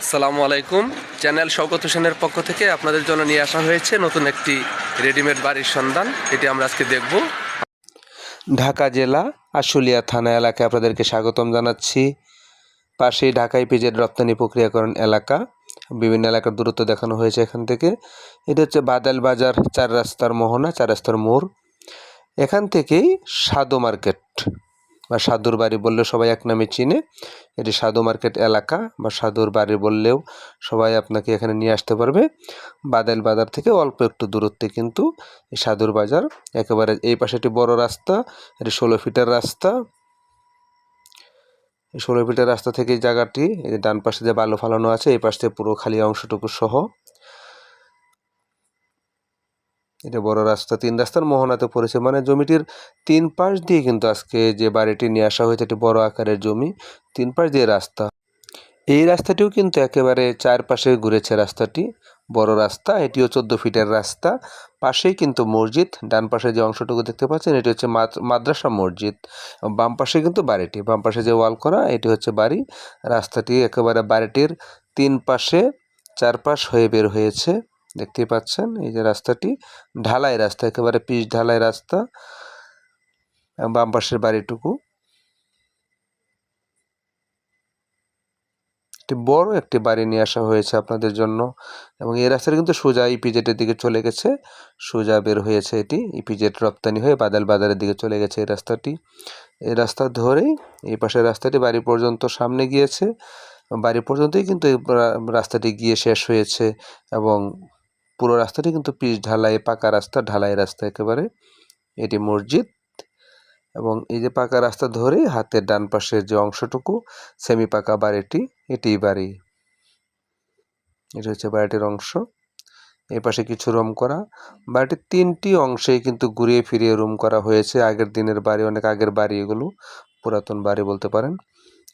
আসসালামু আলাইকুম। চ্যানেল শওকত হোসেনের পক্ষ থেকে আপনাদের জন্য নিয়ে আসা হয়েছে নতুন একটি রেডিমেড বাড়ির সন্ধান। এটি আমরা আজকে দেখব। ঢাকা জেলা, আশুলিয়া থানা এলাকায় আপনাদেরকে স্বাগতম জানাচ্ছি। পাশেই ঢাকাই পেজের রপ্তানি প্রক্রিয়াকরণ এলাকা। বিভিন্ন এলাকার দূরত্ব দেখানো হয়েছে এখান থেকে। এটা হচ্ছে বাদাল বাজার, চার রাস্তার মোহনা, চার রাস্তার মোড়। এখান থেকেই সাধু মার্কেট। বা সাধুর বাড়ি বললেও সবাই এক নামে চিনে। এটি সাধু মার্কেট এলাকা বা সাধুর বাড়ি বললেও সবাই আপনাকে এখানে নিয়ে আসতে পারবে। বাদাইল বাজার থেকে অল্প একটু দূরত্বে কিন্তু এই সাধুর বাজার। একেবারে এই পাশে একটি বড় রাস্তা, এটি ষোলো ফিটের রাস্তা। ষোলো ফিটের রাস্তা থেকে জায়গাটি, এই ডান পাশে যে বালু ফালানো আছে, এই পাশ থেকে পুরো খালি অংশটুকু সহ। এটা বড় রাস্তা, তিন রাস্তার মোহনাতে পড়েছে। মানে জমিটির তিন পাশ দিয়ে কিন্তু আজকে যে বাড়িটি নিয়ে আসা হয়েছে, এটি বড় আকারের জমি, তিন পাশ দিয়ে রাস্তা। এই রাস্তাটিও কিন্তু একেবারে চারপাশে ঘুরেছে রাস্তাটি। বড় রাস্তা, এটিও চোদ্দ ফিটের রাস্তা। পাশেই কিন্তু মসজিদ, ডান পাশে যে অংশটুকু দেখতে পাচ্ছেন, এটি হচ্ছে মাদ- মাদ্রাসা মসজিদ। বাম পাশে কিন্তু বাড়িটি, বাম পাশে যে ওয়াল করা, এটি হচ্ছে বাড়ি। রাস্তাটি একেবারে বাড়িটির তিন পাশে চারপাশ হয়ে বের হয়েছে। দেখতেই পাচ্ছেন, এই যে রাস্তাটি, ঢালাই রাস্তা, একেবারে পিচ ঢালাই রাস্তা বাম পাশের বাড়িটুকু। একটি বড় একটি বাড়ি নিয়ে আসা হয়েছে আপনাদের জন্য, এবং এই রাস্তাটা কিন্তু সোজা ইপিজেটের দিকে চলে গেছে, সোজা বের হয়েছে এটি, ইপিজেট রপ্তানি হয়ে বাদাল বাজারের দিকে চলে গেছে এই রাস্তাটি। এই রাস্তা ধরেই এই পাশের রাস্তাটি বাড়ি পর্যন্ত সামনে গিয়েছে বাড়ি পর্যন্তই কিন্তু এই রাস্তাটি গিয়ে শেষ হয়েছে, এবং পুরো রাস্তাটি কিন্তু পিচ ঢালাই, পাকা রাস্তা, ঢালাই রাস্তা একেবারে। এটি মসজিদ এবং এই যে পাকা রাস্তা ধরে হাতের ডান পাশের যে অংশটুকু সেমি পাকা বাড়িটি এটি বাড়ি। এটা হচ্ছে বাড়িটির অংশ। এই পাশে কিছু রুম করা। বাড়িটির তিনটি অংশে কিন্তু ঘুরিয়ে ফিরিয়ে রুম করা হয়েছে। আগের দিনের বাড়ি, অনেক আগের বাড়ি এগুলো, পুরাতন বাড়ি বলতে পারেন।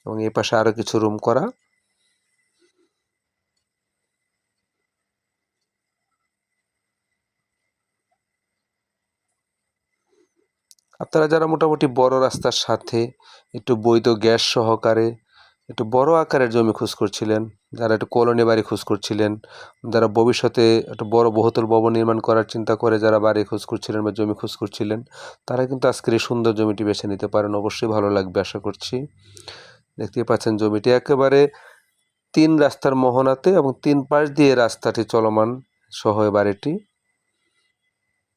এবং এই পাশে আরও কিছু রুম করা। আপনারা যারা মোটামুটি বড় রাস্তার সাথে, একটু বৈধ গ্যাস সহকারে, একটু বড় আকারের জমি খোঁজ করছিলেন, যারা একটু কলোনি বাড়ি খোঁজ করছিলেন, যারা ভবিষ্যতে একটু বড় বহুতল ভবন নির্মাণ করার চিন্তা করে যারা বাড়ি খোঁজ করছিলেন বা জমি খোঁজ করছিলেন, তারা কিন্তু আজকের এই সুন্দর জমিটি বেছে নিতে পারেন। অবশ্যই ভালো লাগবে, আশা করছি। দেখতেই পাচ্ছেন জমিটি একেবারে তিন রাস্তার মোহনাতে এবং তিন পাশ দিয়ে রাস্তাটি চলমান সহ বাড়িটি।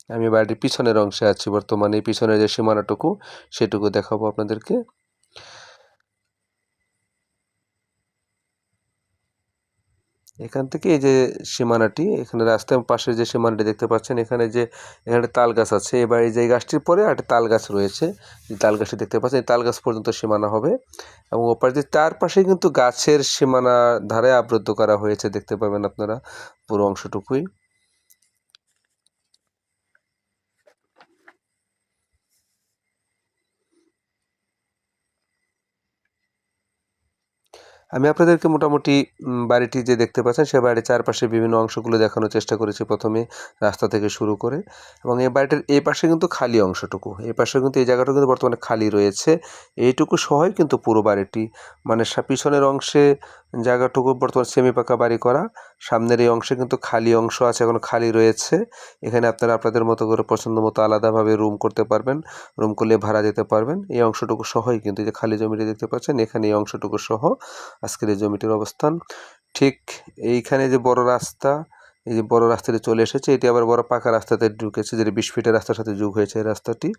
আমি বাড়িটির পিছনের অংশে আছি বর্তমানে পিছনের যে সীমানাটুকু, সেটুকু দেখাবো আপনাদেরকে। এখান থেকে এই যে সীমানাটি, এখানে রাস্তার পাশে যে সীমানাটি দেখতে পাচ্ছেন, এখানে যে, এখানে তাল গাছ আছে। এবার এই যে গাছটির পরে একটা তাল গাছ রয়েছে। যে তাল গাছটি দেখতে পাচ্ছেন তাল গাছ পর্যন্ত সীমানা হবে। এবং ওপার দিয়ে তার পাশে কিন্তু গাছের সীমানা ধারে আবদ্ধ করা হয়েছে, দেখতে পাবেন আপনারা, পুরো অংশটুকুই। আমি আপনাদেরকে মোটামুটি বাড়িটি যে দেখতে পাচ্ছেন, সে বাড়ির চারপাশে বিভিন্ন অংশগুলো দেখানোর চেষ্টা করেছি প্রথমে রাস্তা থেকে শুরু করে। এবং এই বাড়িটির এই পাশে কিন্তু খালি অংশটুকু। এই পাশে কিন্তু এই জায়গাটা কিন্তু বর্তমানে খালি রয়েছে। এইটুকু সহই কিন্তু পুরো বাড়িটি। মানে পিছনের অংশে জায়গাটুকু বর্তমান সেমি পাকা বাড়ি করা। সামনের এই অংশে কিন্তু খালি অংশ আছে, এখন খালি রয়েছে। এখানে আপনারা আপনাদের মতো করে পছন্দ মতো আলাদাভাবে রুম করতে পারবেন। রুম করলে ভাড়া যেতে পারবেন। এই অংশটুকু সহই কিন্তু যে খালি জমিটি দেখতে পাচ্ছেন, এখানে এই অংশটুকু সহ আজকের এই জমিটির অবস্থান। ঠিক এইখানে যে বড় রাস্তা এই যে বড় রাস্তাটি চলে এসেছে, এটি আবার বড় পাকা রাস্তাতে ঢুকেছে, যেটি বিশ ফিটের রাস্তার সাথে যোগ হয়েছে এই রাস্তাটি।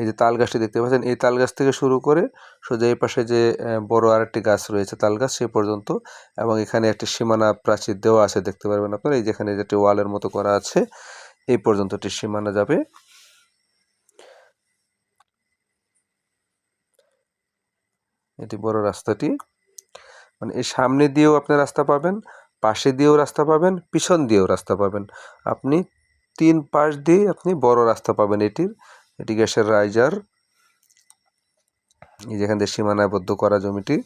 এই যে তাল গাছটি দেখতে পাচ্ছেন, এই তাল গাছ থেকে শুরু করে সোজা এই পাশে যে বড় আরেকটি গাছ রয়েছে তাল গাছ সে পর্যন্ত, এবং এখানে একটি সীমানা প্রাচীর দেওয়া আছে, দেখতে পারবেন আপনারা, এই যেখানে যেটি ওয়ালের মতো করা আছে, এই পর্যন্ত একটি সীমানা যাবে। এটি বড় রাস্তাটি। মানে এই সামনে দিয়েও আপনি রাস্তা পাবেন পাশে দিয়েও রাস্তা পাবেন, পিছন দিয়েও রাস্তা পাবেন। আপনি তিন পাশ দিয়ে আপনি বড় রাস্তা পাবেন এটির। এটি গ্যাসের রাইজার এই যেখান দিয়ে সীমানাবদ্ধ করা জমিটি।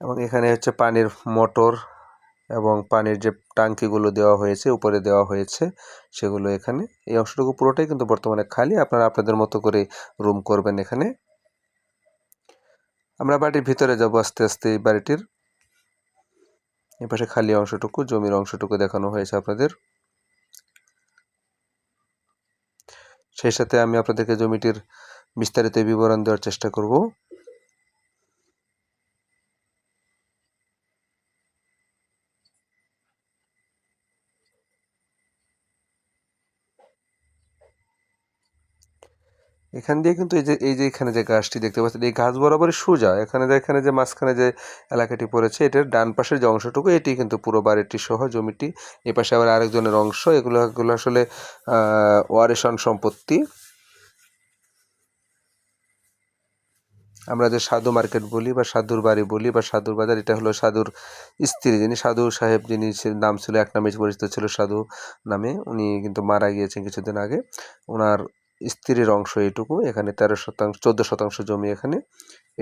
এবং এখানে হচ্ছে পানির মোটর এবং পানির যে টাঙ্কিগুলো দেওয়া হয়েছে, উপরে দেওয়া হয়েছে, সেগুলো এখানে। এই অংশটুকু পুরোটাই কিন্তু বর্তমানে খালি। আপনারা আপনাদের মতো করে রুম করবেন এখানে। আমরা বাড়ির ভিতরে যাব আস্তে আস্তে এই বাড়িটির। এপাশে খালি অংশটুকু, জমির অংশটুকু দেখানো হয়েছে আপনাদের। সেই সাথে আমি আপনাদেরকে জমিটির বিস্তারিত বিবরণ দেওয়ার চেষ্টা করব। এখান দিয়ে কিন্তু এই যে এই যে এখানে যে গাছটি দেখতে পাচ্ছেন, এই গাছ বরাবরই সোজা। এখানে যে এখানে যে মাঝখানে যে এলাকাটি পড়েছে, এটার ডান পাশের যে অংশটুকু, এটি কিন্তু পুরো বাড়িটি সহ জমিটি। এ পাশে আবার আরেকজনের অংশ, এগুলো এগুলো আসলে ওয়ারেশন সম্পত্তি। আমরা যে সাধু মার্কেট বলি বা সাধুর বাড়ি বলি বা সাধুর বাজার, এটা হলো সাধুর স্ত্রী যিনি, সাধু সাহেব যিনি নাম ছিল, এক নামে পরিচিত ছিল সাধু নামে। উনি কিন্তু মারা গিয়েছেন কিছুদিন আগে। ওনার স্ত্রীর অংশ এইটুকু, এখানে তেরো শতাংশ, চোদ্দ শতাংশ জমি এখানে।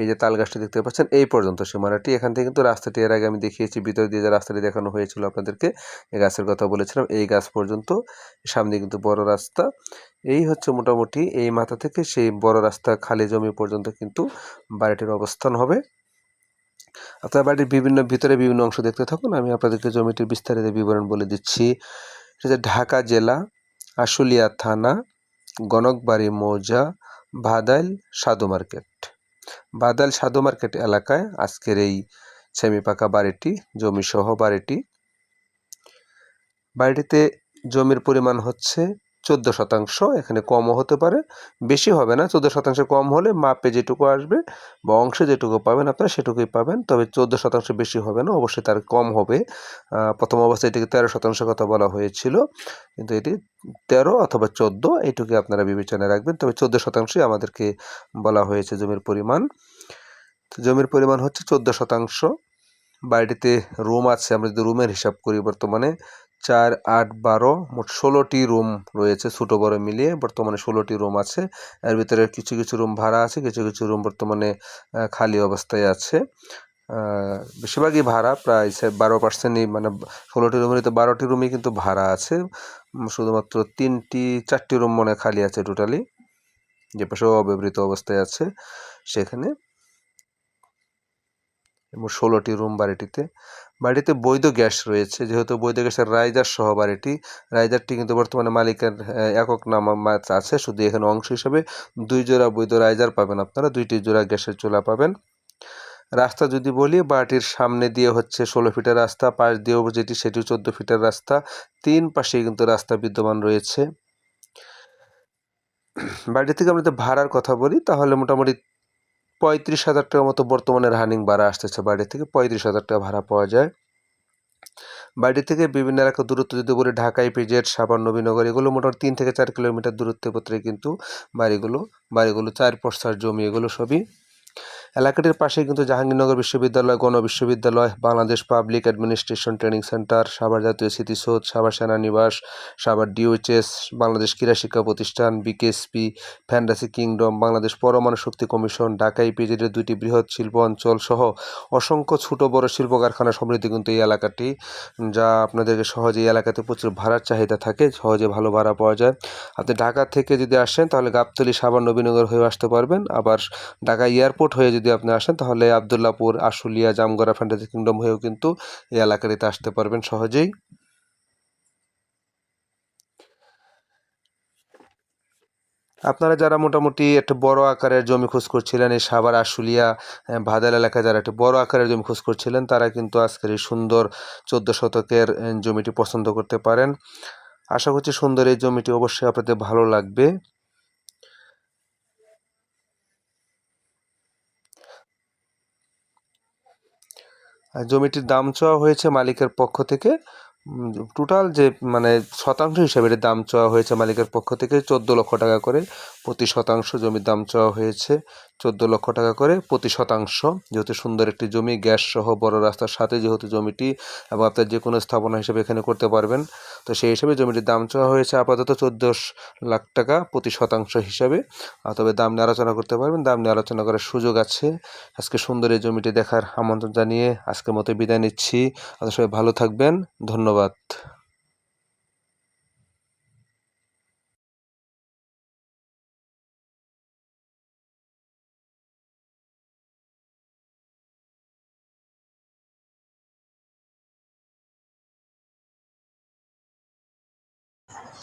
এই যে তাল গাছটি দেখতে পাচ্ছেন, এই পর্যন্ত সীমানাটি। এখান থেকে কিন্তু রাস্তাটি এর আগে আমি দেখিয়েছি, ভিতর দিয়ে যে রাস্তাটি দেখানো হয়েছিল আপনাদেরকে এই গাছের কথা বলেছিলাম, এই গাছ পর্যন্ত, সামনে কিন্তু বড় রাস্তা। এই হচ্ছে মোটামুটি এই মাথা থেকে সেই বড় রাস্তা খালি জমি পর্যন্ত কিন্তু বাড়িটির অবস্থান হবে। আপনার বাড়ির বিভিন্ন, ভিতরে বিভিন্ন অংশ দেখতে থাকুন, আমি আপনাদেরকে জমিটির বিস্তারিত বিবরণ বলে দিচ্ছি। ঢাকা জেলা, আশুলিয়া থানা। গণকবাড়ি, মৌজা, বাদাইল সাধু মার্কেট। বাদাইল সাধু মার্কেট এলাকায় আজকের এই ছেমিপাকা বাড়িটি, জমিসহ বাড়িটি। বাড়িটিতে জমির পরিমাণ হচ্ছে চোদ্দ শতাংশ এখানে কমও হতে পারে, বেশি হবে না। চোদ্দ শতাংশ কম হলে মাপে যেটুকু আসবে বা অংশে যেটুকু পাবেন আপনারা সেটুকুই পাবেন। তবে চোদ্দ শতাংশ বেশি হবে না, অবশ্যই তার কম হবে। প্রথম অবস্থায় এটিকে তেরো শতাংশ কথা বলা হয়েছিল, কিন্তু এটি তেরো অথবা চোদ্দ এইটুকু আপনারা বিবেচনায় রাখবেন। তবে চোদ্দ শতাংশই আমাদেরকে বলা হয়েছে জমির পরিমাণ। জমির পরিমাণ হচ্ছে চোদ্দ শতাংশ। বাড়িটিতে রুম আছে, আমরা যদি রুমের হিসাব করি বর্তমানে চার, আট, বারো মোট ষোলোটি রুম রয়েছে ছোটো বড় মিলিয়ে। বর্তমানে ষোলোটি রুম আছে। এর ভিতরে কিছু কিছু রুম ভাড়া আছে, কিছু কিছু রুম বর্তমানে খালি অবস্থায় আছে। বেশিরভাগই ভাড়া প্রায় বারো পার্সেন্টই মানে ষোলোটি রুমের তো বারোটি রুমই কিন্তু ভাড়া আছে। শুধুমাত্র তিনটি, চারটি রুম মনে খালি আছে টোটালি যে পাশে অব্যবহৃত অবস্থায় আছে সেখানে। এবং ষোলোটি রুম বাড়িটিতে। বাড়িতে বৈধ গ্যাস রয়েছে, যেহেতু বৈধ গ্যাসের রাইজার সহ বাড়িটি। রাইজারটি কিন্তু বর্তমানে মালিকের একক নাম আছে। শুধু এখানে অংশ হিসাবে দুই জোড়া বৈধ রাইজার পাবেন আপনারা, দুইটি জোড়া গ্যাসের চুলা পাবেন। রাস্তা যদি বলি, বাড়িটির সামনে দিয়ে হচ্ছে ষোলো ফিটের রাস্তা, পাশ দিয়েও যেটি সেটি চোদ্দ ফিটের রাস্তা। তিন পাশেই কিন্তু রাস্তা বিদ্যমান রয়েছে। বাড়ি থেকে আমরা ভাড়ার কথা বলি, তাহলে মোটামুটি পঁয়ত্রিশ হাজার টাকার মতো বর্তমানে রানিং ভাড়া আসতেছে। বাড়ি থেকে পঁয়ত্রিশ হাজার টাকা ভাড়া পাওয়া যায়। বাড়ি থেকে বিভিন্ন এলাকা দূরত্ব যদি বলি, ঢাকা ইপিজেড সাবান নবীনগর, এগুলো মোটামুটি তিন থেকে চার কিলোমিটার দূরত্বের পত্রে কিন্তু বাড়িগুলো বাড়িগুলো চার পশ্চার জমি, এগুলো সবই এলাকাটির পাশে কিন্তু জাহাঙ্গীরনগর বিশ্ববিদ্যালয়, গণ বিশ্ববিদ্যালয়, Bangladesh public administration training centre, Savar জাতীয় স্মৃতিসৌধ, সাভার সেনানিবাস সাভার ডিওএইচএস, বাংলাদেশ ক্রীড়া শিক্ষা প্রতিষ্ঠান, বিকেএসপি, ফ্যান্টাসি কিংডম, বাংলাদেশ পরমাণু শক্তি কমিশন, ঢাকা ইপিজেডের দুটি বৃহৎ শিল্প অঞ্চল সহ অসংখ্য ছোট বড় শিল্প কারখানা সমৃদ্ধ কিন্তু এই এলাকাটি, যা আপনাদেরকে সহজে এই এলাকাতে প্রচুর ভাড়ার চাহিদা থাকে, সহজে ভালো ভাড়া পাওয়া যায়। আপনি ঢাকা থেকে যদি আসেন, তাহলে গাবতলি সাভার নবীনগর হয়ে আসতে পারবেন, আবার ঢাকা এয়ারপোর্ট হয়ে যদি আপনি আসেন, তাহলে আবদুল্লাপুর, আশুলিয়া, জামগড়া, ফ্যান্টাসি কিংডম হয়েও কিন্তু এই এলাকাটিতে আসতে পারবেন সহজেই। আপনারা যারা মোটামুটি একটা বড় আকারের জমি খোঁজ করছিলেন, এই সাভার, আশুলিয়া ভাদাল এলাকায় যারা একটা বড় আকারের জমি খোঁজ করছিলেন, তারা কিন্তু আজকের এই সুন্দর চোদ্দ শতকের জমিটি পছন্দ করতে পারেন। আশা করছি সুন্দর এই জমিটি অবশ্যই আপনাদের ভালো লাগবে। জমিটির দাম চাওয়া হয়েছে মালিকের পক্ষ থেকে। টোটাল যে মানে শতাংশ হিসাবে এর দাম চাওয়া হয়েছে মালিকের পক্ষ থেকে, চোদ্দ লক্ষ টাকা করে প্রতি শতাংশ জমির দাম চাওয়া হয়েছে। চোদ্দ লক্ষ টাকা করে প্রতি শতাংশ। যেহেতু সুন্দর একটি জমি, গ্যাস সহ বড় রাস্তার সাথে যেহেতু জমিটি এবং আপনার যে কোনো স্থাপনা হিসেবে এখানে করতে পারবেন। তো সেই হিসেবে জমিটির দাম চাওয়া হয়েছে আপাতত চোদ্দ লাখ টাকা প্রতি শতাংশ হিসাবে। তবে দাম নিয়ে আলোচনা করতে পারবেন। দাম নিয়ে আলোচনা করার সুযোগ আছে। আজকে সুন্দর এই জমিটি দেখার আমন্ত্রণ জানিয়ে আজকের মতো বিদায় নিচ্ছি। সবাই ভালো থাকবেন। ধন্যবাদ।